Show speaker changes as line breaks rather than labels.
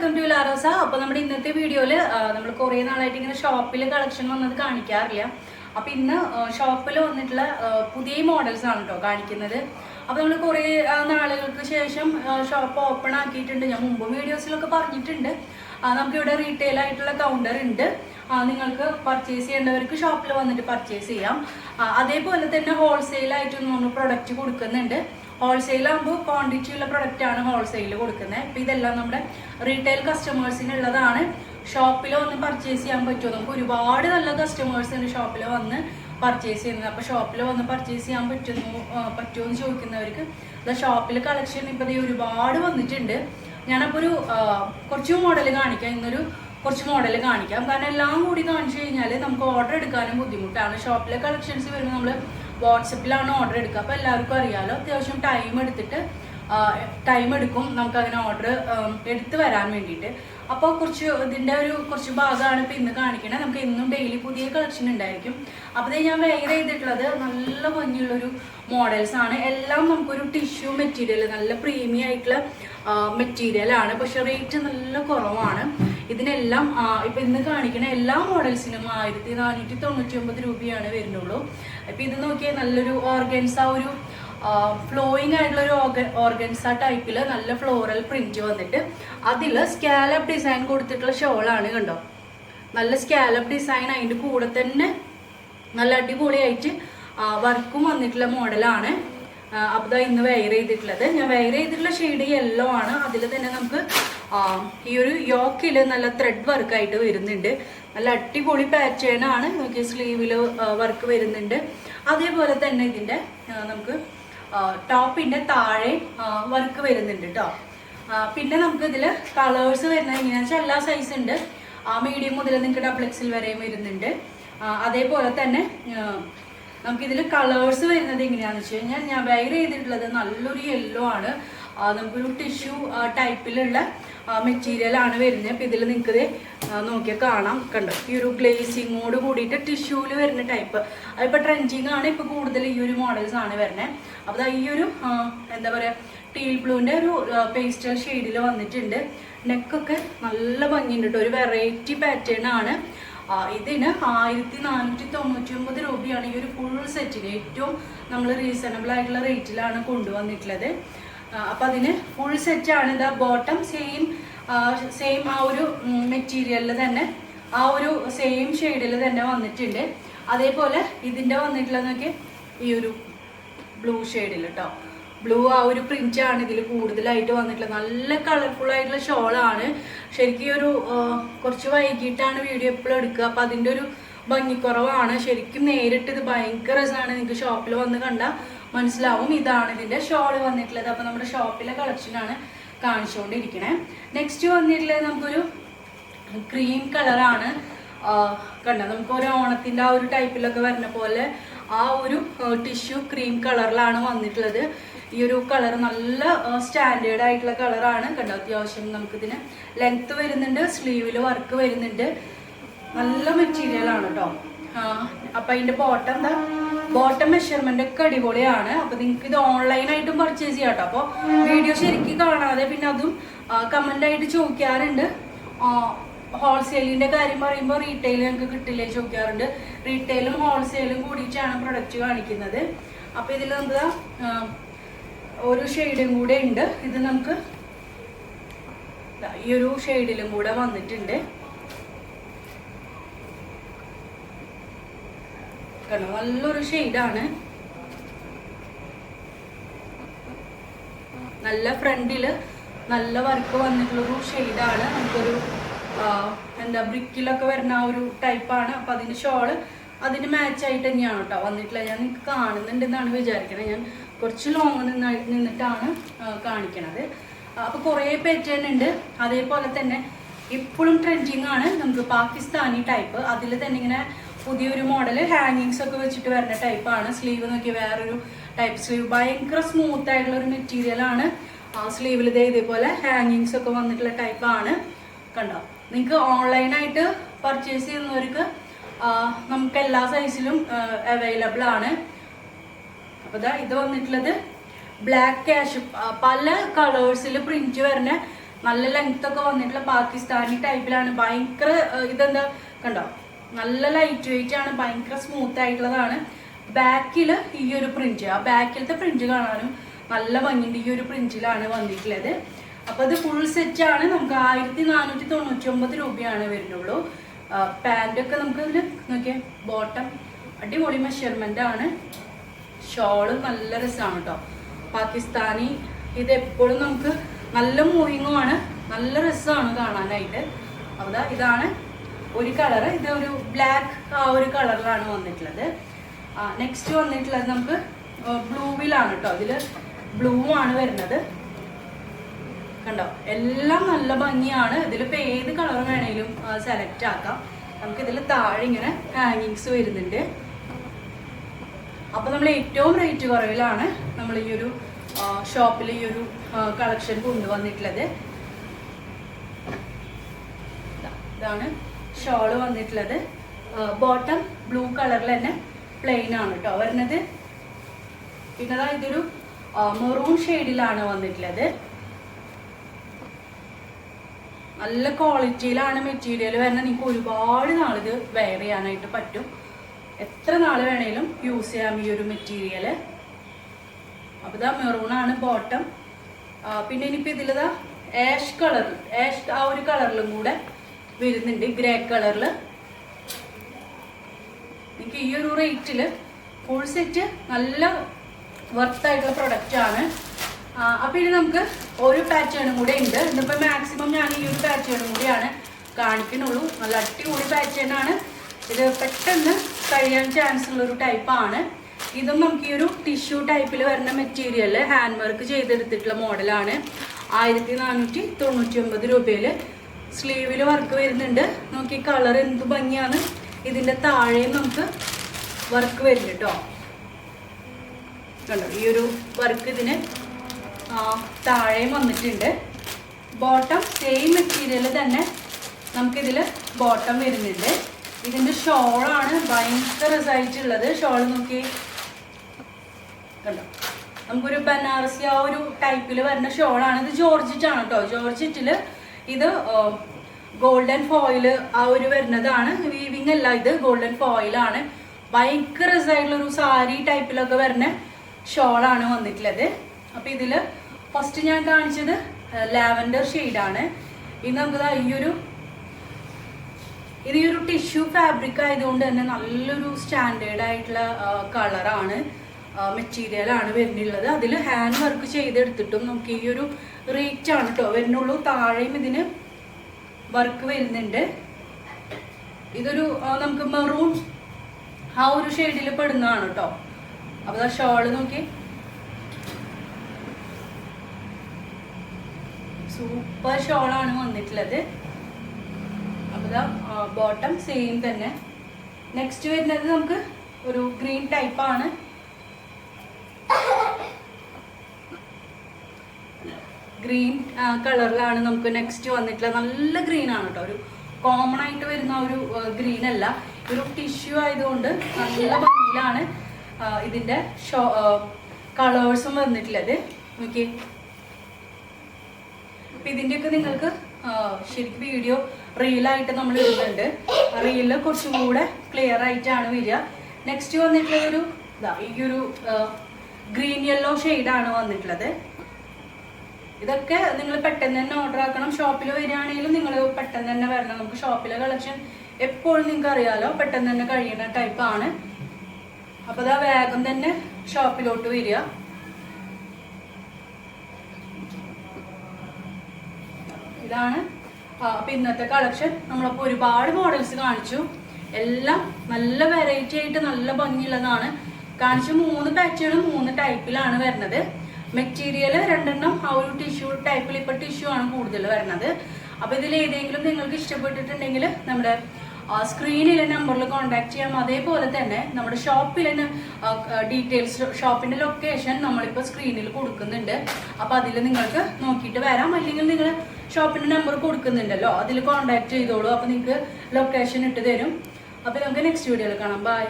Welcome to Larosa അപ്പൊ നമ്മുടെ ഇന്നത്തെ വീഡിയോയിൽ നമ്മൾ കുറെ നാളായിട്ട് ഇങ്ങനെ ഷോപ്പിൽ കളക്ഷൻ വന്നത് കാണിക്കാറില്ല. അപ്പൊ ഇന്ന് ഷോപ്പിൽ വന്നിട്ടുള്ള പുതിയ മോഡൽസ് ആണ് കേട്ടോ കാണിക്കുന്നത്. അപ്പൊ നമ്മൾ കുറെ നാളുകൾക്ക് ശേഷം ഷോപ്പ് ഓപ്പൺ ആക്കിയിട്ടുണ്ട്. ഞാൻ മുമ്പ് വീഡിയോസിലൊക്കെ പറഞ്ഞിട്ടുണ്ട്. നമുക്ക് ഇവിടെ റീറ്റെയിൽ ആയിട്ടുള്ള കൗണ്ടർ ഉണ്ട്. നിങ്ങൾക്ക് പർച്ചേസ് ചെയ്യേണ്ടവർക്ക് ഷോപ്പിൽ വന്നിട്ട് പർച്ചേസ് ചെയ്യാം. അതേപോലെ തന്നെ ഹോൾസെയിൽ ആയിട്ട് നമ്മൾ പ്രൊഡക്റ്റ് കൊടുക്കുന്നുണ്ട്. ഹോൾസെയിൽ ആകുമ്പോൾ ക്വാണ്ടിറ്റി ഉള്ള പ്രൊഡക്റ്റ് ആണ് ഹോൾസെയിൽ കൊടുക്കുന്നത് ഇപ്പം ഇതെല്ലാം നമ്മുടെ റീറ്റെയിൽ കസ്റ്റമേഴ്സിനുള്ളതാണ് ഷോപ്പിൽ വന്ന് പർച്ചേസ് ചെയ്യാൻ പറ്റുമോ? നമുക്ക് ഒരുപാട് നല്ല കസ്റ്റമേഴ്സ് ഉണ്ട് ഷോപ്പിൽ വന്ന് പർച്ചേസ് ചെയ്യുന്നത്. അപ്പോൾ ഷോപ്പിൽ വന്ന് പർച്ചേസ് ചെയ്യാൻ പറ്റുന്നു പറ്റുമോ എന്ന് ചോദിക്കുന്നവർക്ക്. ഷോപ്പിൽ കളക്ഷൻ ഇപ്പോൾ ഇത് ഒരുപാട് വന്നിട്ടുണ്ട്. ഞാനപ്പോൾ ഒരു കുറച്ച് മോഡൽ കാണിക്കാം. ഇന്നൊരു കുറച്ച് മോഡൽ കാണിക്കാം. കാരണം എല്ലാം കൂടി കാണിച്ചു കഴിഞ്ഞാൽ നമുക്ക് ഓർഡർ എടുക്കാനും ബുദ്ധിമുട്ടാണ്. ഷോപ്പിലെ കളക്ഷൻസ് വരുമ്പോൾ നമ്മൾ വാട്സപ്പിലാണ് ഓർഡർ എടുക്കുക. അപ്പോൾ എല്ലാവർക്കും അറിയാലോ അത്യാവശ്യം ടൈം എടുത്തിട്ട് ടൈം എടുക്കും നമുക്ക് അങ്ങനെ ഓർഡർ എടുത്തു വരാൻ വേണ്ടിയിട്ട്. അപ്പോൾ കുറച്ച് ഇതിന്റെ ഒരു കുറച്ച് ഭാഗമാണ് ഇപ്പോൾ ഇന്ന് കാണിക്കണത് നമുക്ക് ഇന്നും ഡെയിലി പുതിയ കളക്ഷൻ ഉണ്ടായിരിക്കും. അപ്പോൾ ഞാൻ വെയർ ചെയ്തിട്ടുള്ളത് നല്ല ഭംഗിയുള്ളൊരു മോഡൽസ് ആണ്. എല്ലാം നമുക്കൊരു ടിഷ്യൂ മെറ്റീരിയൽ നല്ല പ്രീമിയം ആയിട്ടുള്ള മെറ്റീരിയൽ ആണ്. പക്ഷെ റേറ്റ് നല്ല കുറവാണ്. ഇതിനെല്ലാം ഇപ്പൊ ഇന്ന് കാണിക്കുന്ന എല്ലാ മോഡൽസിനും ആയിരത്തി നാനൂറ്റി തൊണ്ണൂറ്റി ഒമ്പത് രൂപയാണ് വരുന്നുള്ളൂ. ഇപ്പൊ ഇത് നോക്കിയാൽ നല്ലൊരു ഓർഗൻസ ഒരു ഫ്ലോയിങ് ആയിട്ടുള്ള ഒരു ഓർഗൻസ ടൈപ്പിൽ നല്ല ഫ്ലോറൽ പ്രിന്റ് വന്നിട്ട് അതിൽ സ്കാലപ്പ് ഡിസൈൻ കൊടുത്തിട്ടുള്ള ഷോളാണ് കണ്ടോ? നല്ല സ്കാലപ്പ് ഡിസൈൻ അതിന്റെ കൂടെ തന്നെ നല്ല അടിപൊളിയായിട്ട് വർക്കും വന്നിട്ടുള്ള മോഡലാണ് അപ്പോൾ ഇന്ന് വെയർ ചെയ്തിട്ടുള്ളത്. ഞാൻ വെയർ ചെയ്തിട്ടുള്ള ഷെയ്ഡ് യെല്ലോ ആണ്. അതിൽ തന്നെ നമുക്ക് ഈ ഒരു യോക്കിൽ നല്ല ത്രെഡ് വർക്കായിട്ട് വരുന്നുണ്ട്. നല്ല അടിപൊളി പാറ്റേൺ ആണ്. നോക്കിയ സ്ലീവിൽ വർക്ക് വരുന്നുണ്ട്. അതേപോലെ തന്നെ ഇതിന്റെ നമുക്ക് ടോപ്പിന്റെ താഴെ വർക്ക് വരുന്നുണ്ട് കേട്ടോ പിന്നെ നമുക്ക് ഇതിൽ കളേഴ്സ് വരുന്നത് എങ്ങനെയാണെന്ന് വെച്ചാൽ എല്ലാ സൈസ് ഉണ്ട്. ആ മീഡിയം മുതൽ നിങ്ങൾക്ക് ഡബിൾ വരെയും വരുന്നുണ്ട്. അതേപോലെ തന്നെ ആ, നമുക്കിതിൽ കളേഴ്സ് വരുന്നത് എങ്ങനെയാണെന്ന് വെച്ച് കഴിഞ്ഞാൽ ഞാൻ വെയർ ചെയ്തിട്ടുള്ളത് നല്ലൊരു യെല്ലോ ആണ്. ആ, നമുക്കൊരു ടിഷ്യൂ ടൈപ്പിലുള്ള മെറ്റീരിയൽ ആണ് വരുന്നത്. അപ്പം ഇതിൽ നിങ്ങൾക്ക് നോക്കിയാൽ കാണാം. കണ്ടോ? ഈ ഒരു ഗ്ലേസിങ്ങോട് കൂടിയിട്ട് ടിഷ്യൂവിൽ വരുന്ന ടൈപ്പ് അതിപ്പോൾ ട്രെൻഡിങ് ആണ് ഇപ്പോൾ കൂടുതൽ ഈ ഒരു മോഡൽസ് ആണ് വരുന്നത് അപ്പോൾ ഈ ഒരു എന്താ പറയുക ടീൽ ബ്ലൂവിന്റെ ഒരു പേസ്റ്റൽ ഷെയ്ഡിൽ വന്നിട്ടുണ്ട്. നെക്കൊക്കെ നല്ല ഭംഗിയുണ്ട് ഒരു വെറൈറ്റി പാറ്റേൺ ആണ്. ഇതിന് ആയിരത്തി നാനൂറ്റി തൊണ്ണൂറ്റി ഒമ്പത് രൂപയാണ് ഈ ഒരു ഫുൾ സെറ്റിന് ഏറ്റവും നമ്മൾ റീസണബിൾ ആയിട്ടുള്ള റേറ്റിലാണ് കൊണ്ടുവന്നിട്ടുള്ളത്. അപ്പം അതിന് ഫുൾ സെറ്റാണ് ഇതാ ബോട്ടം സെയിം സെയിം ആ ഒരു മെറ്റീരിയലിൽ തന്നെ ആ ഒരു സെയിം ഷെയ്ഡിൽ തന്നെ വന്നിട്ടുണ്ട്. അതേപോലെ ഇതിന്റെ വന്നിട്ടുള്ളത് നോക്കി ഈ ഒരു ബ്ലൂ ഷെയ്ഡിൽ കേട്ടോ ബ്ലൂ ആ ഒരു പ്രിന്റ് ആണ് ഇതിൽ കൂടുതലായിട്ട് വന്നിട്ടുള്ളത്. നല്ല കളർഫുൾ ആയിട്ടുള്ള ഷോളാണ് ശരിക്കും ഒരു കുറച്ച് വൈകിട്ടാണ് വീഡിയോ എപ്പോഴും എടുക്കുക. അപ്പം അതിന്റെ ഒരു ഭംഗിക്കുറവാണ്. ശരിക്കും നേരിട്ട് ഇത് ഭയങ്കര രസമാണ് നിങ്ങൾക്ക് ഷോപ്പിൽ വന്ന് കണ്ടാൽ മനസ്സിലാവും. ഇതാണ് ഇതിന്റെ ഷോൾ വന്നിട്ടുള്ളത്. അപ്പം നമ്മുടെ ഷോപ്പിലെ കളക്ഷനാണ് കാണിച്ചുകൊണ്ടിരിക്കണേ. നെക്സ്റ്റ് വന്നിട്ടുള്ളത് നമുക്കൊരു ക്രീം കളറാണ് കണ്ട? നമുക്ക് ഒരു ഓണത്തിന്റെ ആ ഒരു ടൈപ്പിലൊക്കെ വരുന്ന പോലെ ആ ഒരു ടിഷ്യൂ ക്രീം കളറിലാണ് വന്നിട്ടുള്ളത്. ഈ ഒരു കളർ നല്ല സ്റ്റാൻഡേർഡ് ആയിട്ടുള്ള കളറാണ് കണ്ടോ? അത്യാവശ്യം നമുക്കിതിന് ലെങ്ത് വരുന്നുണ്ട് സ്ലീവിൽ വർക്ക് വരുന്നുണ്ട്. നല്ല മെറ്റീരിയലാണ് കേട്ടോ അപ്പൊ അതിന്റെ ബോട്ടം എന്താ? ബോട്ടം മെഷർമെന്റ് ഒക്കെ അടിപൊളിയാണ്. അപ്പൊ നിങ്ങൾക്ക് ഇത് ഓൺലൈനായിട്ടും പർച്ചേസ് ചെയ്യാം കേട്ടോ അപ്പോൾ വീഡിയോ ശരിക്കും കാണാതെ പിന്നെ അതും കമന്റ് ആയിട്ട് ചോദിക്കാറുണ്ട്. ഹോൾസെയിലിന്റെ കാര്യം പറയുമ്പോൾ റീറ്റെയിൽ ഞങ്ങൾക്ക് കിട്ടില്ലേ ചോദിക്കാറുണ്ട്. റീറ്റെയിലും ഹോൾസെയിലും കൂടിയിട്ടാണ് പ്രൊഡക്റ്റ് കാണിക്കുന്നത്. അപ്പൊ ഇതിൽ എന്താ ഒരു ഷെയ്ഡും കൂടെ ഉണ്ട്. ഇത് നമുക്ക് ഈ ഒരു ഷെയ്ഡിലും കൂടെ വന്നിട്ടുണ്ട്. കണ്ടോ നല്ലൊരു ഷെയ്ഡാണ് നല്ല ഫ്രണ്ടിൽ നല്ല വർക്ക് വന്നിട്ടുള്ളൊരു ഷെയ്ഡാണ് നമുക്കൊരു എന്താ ബ്രിക്കിലൊക്കെ വരുന്ന ആ ഒരു ടൈപ്പാണ് അപ്പം അതിന് ഷോൾ അതിന് മാച്ച് ആയിട്ട് തന്നെയാണ് കേട്ടോ വന്നിട്ടില്ല ഞാൻ നിങ്ങൾക്ക് കാണുന്നുണ്ടെന്നാണ് വിചാരിക്കണത് ഞാൻ കുറച്ച് ലോങ് നിന്നായിട്ട് നിന്നിട്ടാണ് കാണിക്കണത്. അപ്പോൾ കുറേ പാറ്റേൺ ഉണ്ട്. അതേപോലെ തന്നെ ഇപ്പോഴും ട്രെൻഡിങ് ആണ്. നമുക്ക് പാകിസ്ഥാനി ടൈപ്പ് അതിൽ തന്നെ ഇങ്ങനെ പുതിയൊരു മോഡൽ ഹാങ്ങിങ്സ് ഒക്കെ വെച്ചിട്ട് വരുന്ന ടൈപ്പാണ് സ്ലീവ് നോക്കി വേറൊരു ടൈപ്പ് സ്ലീവ് ഭയങ്കര സ്മൂത്ത് ആയിട്ടുള്ള ഒരു മെറ്റീരിയൽ ആണ്. ആ സ്ലീവിൽ ഇതേ ഇതേപോലെ ഹാങ്ങിങ്സ് ഒക്കെ വന്നിട്ടുള്ള ടൈപ്പാണ് കണ്ടോ? നിങ്ങൾക്ക് ഓൺലൈനായിട്ട് പർച്ചേസ് ചെയ്യുന്നവർക്ക് നമുക്ക് എല്ലാ സൈസിലും അവൈലബിൾ ആണ്. അപ്പോൾ ഇതാ ഇത് വന്നിട്ടുള്ളത് ബ്ലാക്ക് ക്യാഷ് പല കളേഴ്സിൽ പ്രിന്റ് വരുന്ന നല്ല ലെങ്ത് ഒക്കെ വന്നിട്ടുള്ള പാകിസ്ഥാനി ടൈപ്പിലാണ് ഭയങ്കര ഇതെന്താ? കണ്ടോ? നല്ല ലൈറ്റ് വെയിറ്റ് ആണ് ഭയങ്കര സ്മൂത്ത് ആയിട്ടുള്ളതാണ്. ബാക്കിൽ ഈ ഒരു പ്രിന്റ് ആ ബാക്കിലത്തെ പ്രിന്റ് കാണാനും നല്ല ഭംഗിയുണ്ട്. ഈ ഒരു പ്രിന്റിലാണ് വന്നിട്ടുള്ളത്. അപ്പോൾ ഇത് ഫുൾ സെറ്റ് ആണ്. നമുക്ക് ആയിരത്തി നാനൂറ്റി തൊണ്ണൂറ്റി ഒമ്പത് രൂപയാണ് വരുന്നുള്ളൂ പാന്റൊക്കെ നമുക്ക് ഇതിൽ നോക്കിയേ ബോട്ടം അടിപൊളി മെഷർമെന്റ് ആണ്. ഷോൾ നല്ല രസമാണ് കേട്ടോ പാകിസ്ഥാനി ഇത് എപ്പോഴും നമുക്ക് നല്ല മൂവിങ്ങുമാണ് നല്ല രസമാണ് കാണാനായിട്ട്. അപ്പോൾ ഇതാണ് ഒരു കളർ ഇത് ഒരു ബ്ലാക്ക് ആ ഒരു കളറിലാണ് വന്നിട്ടുള്ളത്. നെക്സ്റ്റ് വന്നിട്ടുള്ളത് നമുക്ക് ബ്ലൂവിലാണ് കേട്ടോ ഇതിൽ ബ്ലൂ ആണ് വരുന്നത്. കണ്ടോ? എല്ലാം നല്ല ഭംഗിയാണ്. ഇതിലിപ്പോൾ ഏത് കളർ വേണേലും സെലക്ട് ആക്കാം. നമുക്ക് ഇതിൽ താഴെ ഇങ്ങനെ ഹാങ്ങിങ്സ് വരുന്നുണ്ട്. അപ്പോൾ നമ്മൾ ഏറ്റവും റേറ്റ് കുറവിലാണ് നമ്മൾ ഈ ഒരു ഷോപ്പിൽ ഈ ഒരു കളക്ഷൻ കൊണ്ടുവന്നിട്ടുള്ളത്. ഇതാ, ഇതാണ് ഷോൾ വന്നിട്ടുള്ളത്. ബോട്ടം ബ്ലൂ കളറിൽ തന്നെ പ്ലെയിൻ ആണ് കേട്ടോ വരുന്നത്. പിന്നെ ഇതൊരു മെറൂൺ ഷെയ്ഡിലാണ് വന്നിട്ടുള്ളത്. നല്ല ക്വാളിറ്റിയിലാണ് മെറ്റീരിയൽ വരുന്നത്. നിങ്ങൾക്ക് ഒരുപാട് നാളിത് വെയർ ചെയ്യാനായിട്ട് പറ്റും. എത്ര നാൾ വേണേലും യൂസ് ചെയ്യാം ഈ ഒരു മെറ്റീരിയൽ അപ്പോൾ ഇതാ മെറൂൺ ആണ് ബോട്ടം പിന്നെ ഇനിയിപ്പോൾ ഇതിലിതാ ആഷ് കളർ ആഷ് ആ ഒരു കളറിലും കൂടെ വരുന്നുണ്ട് ഗ്രേ കളറിൽ നിങ്ങൾക്ക് ഈ ഒരു റേറ്റിൽ ഫുൾ സെറ്റ് നല്ല വർത്തായിട്ടുള്ള പ്രൊഡക്റ്റ് ആണ്. അപ്പൊ ഇനി നമുക്ക് ഒരു പാറ്റേണും കൂടെ ഉണ്ട്. ഇന്നിപ്പോ മാക്സിമം ഞാൻ ഈ ഒരു പാറ്റേണും കൂടിയാണ് കാണിക്കുന്നുള്ളൂ. നല്ല അടിപൊളി പാറ്റേൺ ആണ് ഇത് പെട്ടെന്ന് കഴിയാൻ ചാൻസ് ഉള്ളൊരു ടൈപ്പാണ് ഇതും നമുക്ക് ഈ ഒരു ടിഷ്യൂ ടൈപ്പിൽ വരുന്ന മെറ്റീരിയൽ ഹാൻഡ് വർക്ക് ചെയ്തെടുത്തിട്ടുള്ള മോഡലാണ് ആയിരത്തി നാനൂറ്റി തൊണ്ണൂറ്റി ഒമ്പത് രൂപയിൽ സ്ലീവിൽ വർക്ക് വരുന്നുണ്ട്. നോക്കി കളർ എന്ത് ഭംഗിയാണ്. ഇതിന്റെ താഴെയും നമുക്ക് വർക്ക് വരുന്നുണ്ട് കേട്ടോ കണ്ടോ ഈ ഒരു വർക്ക് ഇതിന് താഴെയും വന്നിട്ടുണ്ട്. ബോട്ടം സെയിം മെറ്റീരിയൽ തന്നെ നമുക്കിതിൽ ബോട്ടം വരുന്നുണ്ട്. ഇതിന്റെ ഷോളാണ് ഭയങ്കര സൈറ്റുള്ളത് ഷോൾ നോക്കി. കണ്ടോ നമുക്കൊരു ബനാറസി ആ ഒരു ടൈപ്പിൽ വരുന്ന ഷോളാണ്. ഇത് ജോർജിറ്റാണ് കേട്ടോ ജോർജിറ്റിൽ ഇത് ഗോൾഡൻ ഫോയിൽ ആ ഒരു വരുന്നതാണ്. വീവിങ് അല്ല ഇത് ഗോൾഡൻ ഫോയിലാണ് ഭയങ്കര രസമായിട്ടുള്ള ഒരു സാരി ടൈപ്പിലൊക്കെ വരുന്ന ഷോളാണ് വന്നിട്ടുള്ളത്. അപ്പോൾ ഇതിൽ ഫസ്റ്റ് ഞാൻ കാണിച്ചത് ലാവൻഡർ ഷെയ്ഡാണ് ഇത് നമുക്ക് ഈ ഒരു ഇത് ഈ ഒരു ടിഷ്യൂ ഫാബ്രിക് ആയതുകൊണ്ട് തന്നെ നല്ലൊരു സ്റ്റാൻഡേർഡ് ആയിട്ടുള്ള കളറാണ് മെറ്റീരിയൽ ആണ് വരുന്നുള്ളത്. അതിൽ ഹാൻഡ് വർക്ക് ചെയ്തെടുത്തിട്ടും നമുക്ക് ഈ ഒരു റേറ്റ് ആണ് കേട്ടോ വരുന്നുള്ളൂ. താഴെയും ഇതിന് വർക്ക് വരുന്നുണ്ട്. ഇതൊരു നമുക്ക് മെറൂൺ ആ ഒരു ഷെയ്ഡിൽ പെടുന്നതാണ് കേട്ടോ അപ്പൊ ആ ഷോൾ നോക്കി. സൂപ്പർ ഷോളാണ് വന്നിട്ടുള്ളത്. അപ്പോൾ ബോട്ടം സെയിം തന്നെ. നെക്സ്റ്റ് വരുന്നത് നമുക്ക് ഒരു ഗ്രീൻ ടൈപ്പ് ഗ്രീൻ കളറിലാണ് നമുക്ക് നെക്സ്റ്റ് വന്നിട്ടുള്ള. നല്ല ഗ്രീൻ ആണ് കേട്ടോ ഒരു കോമൺ ആയിട്ട് വരുന്ന ഒരു ഗ്രീൻ അല്ല. ഒരു ടിഷ്യൂ ആയതുകൊണ്ട് നല്ല ഭംഗിയിലാണ് ഇതിന്റെ ഷോ കളേഴ്സും വന്നിട്ടുള്ളത്. നോക്കിയേ. അപ്പൊ ഇതിന്റെയൊക്കെ നിങ്ങൾക്ക് ശരിക്കും വീഡിയോ റീലായിട്ട് നമ്മൾ ഇടുന്നുണ്ട്. റീലിൽ കുറച്ചും കൂടെ ക്ലിയർ ആയിട്ടാണ് വരിക. നെക്സ്റ്റ് വന്നിട്ടുള്ള ഒരു ഈ ഒരു ഗ്രീൻ യെല്ലോ ആണ് വന്നിട്ടുള്ളത്. ഇതൊക്കെ നിങ്ങൾ പെട്ടെന്ന് തന്നെ ഓർഡർ ആക്കണം. ഷോപ്പിൽ വരികയാണെങ്കിലും നിങ്ങൾ പെട്ടെന്ന് തന്നെ വരണം. നമുക്ക് ഷോപ്പിലെ കളക്ഷൻ എപ്പോഴും നിങ്ങൾക്ക് അറിയാലോ പെട്ടെന്ന് തന്നെ കഴിയുന്ന ടൈപ്പ് ആണ്. അപ്പൊ അതാ വേഗം തന്നെ ഷോപ്പിലോട്ട് വരിക. ഇതാണ് അപ്പൊ ഇന്നത്തെ കളക്ഷൻ നമ്മളപ്പോ ഒരുപാട് മോഡൽസ് കാണിച്ചു. എല്ലാം നല്ല വെറൈറ്റി ആയിട്ട് നല്ല ഭംഗിയുള്ളതാണ്. കാണിച്ച മൂന്ന് പാറ്റേണും മൂന്ന് ടൈപ്പിലാണ് വരുന്നത്. മെറ്റീരിയൽ രണ്ടെണ്ണം ആ ഒരു ടിഷ്യൂ ടൈപ്പിൽ ഇപ്പൊ ടിഷ്യൂ ആണ് കൂടുതൽ വരുന്നത്. അപ്പോൾ ഇതിൽ ഏതെങ്കിലും നിങ്ങൾക്ക് ഇഷ്ടപ്പെട്ടിട്ടുണ്ടെങ്കിൽ നമ്മുടെ സ്ക്രീനിലെ നമ്പറിൽ കോൺടാക്ട് ചെയ്യാം. അതേപോലെ തന്നെ നമ്മുടെ ഷോപ്പിലെ ഡീറ്റെയിൽസ് ഷോപ്പിന്റെ ലൊക്കേഷൻ നമ്മളിപ്പോൾ സ്ക്രീനിൽ കൊടുക്കുന്നുണ്ട്. അപ്പോൾ അതിൽ നിങ്ങൾക്ക് നോക്കിയിട്ട് വരാം. അല്ലെങ്കിൽ നിങ്ങൾ ഷോപ്പിന്റെ നമ്പർ കൊടുക്കുന്നുണ്ടല്ലോ അതിൽ കോൺടാക്ട് ചെയ്തോളൂ. അപ്പോൾ നിങ്ങൾക്ക് ലൊക്കേഷൻ ഇട്ട് തരും. അപ്പോൾ നമുക്ക് നെക്സ്റ്റ് വീഡിയോയിൽ കാണാം. ബൈ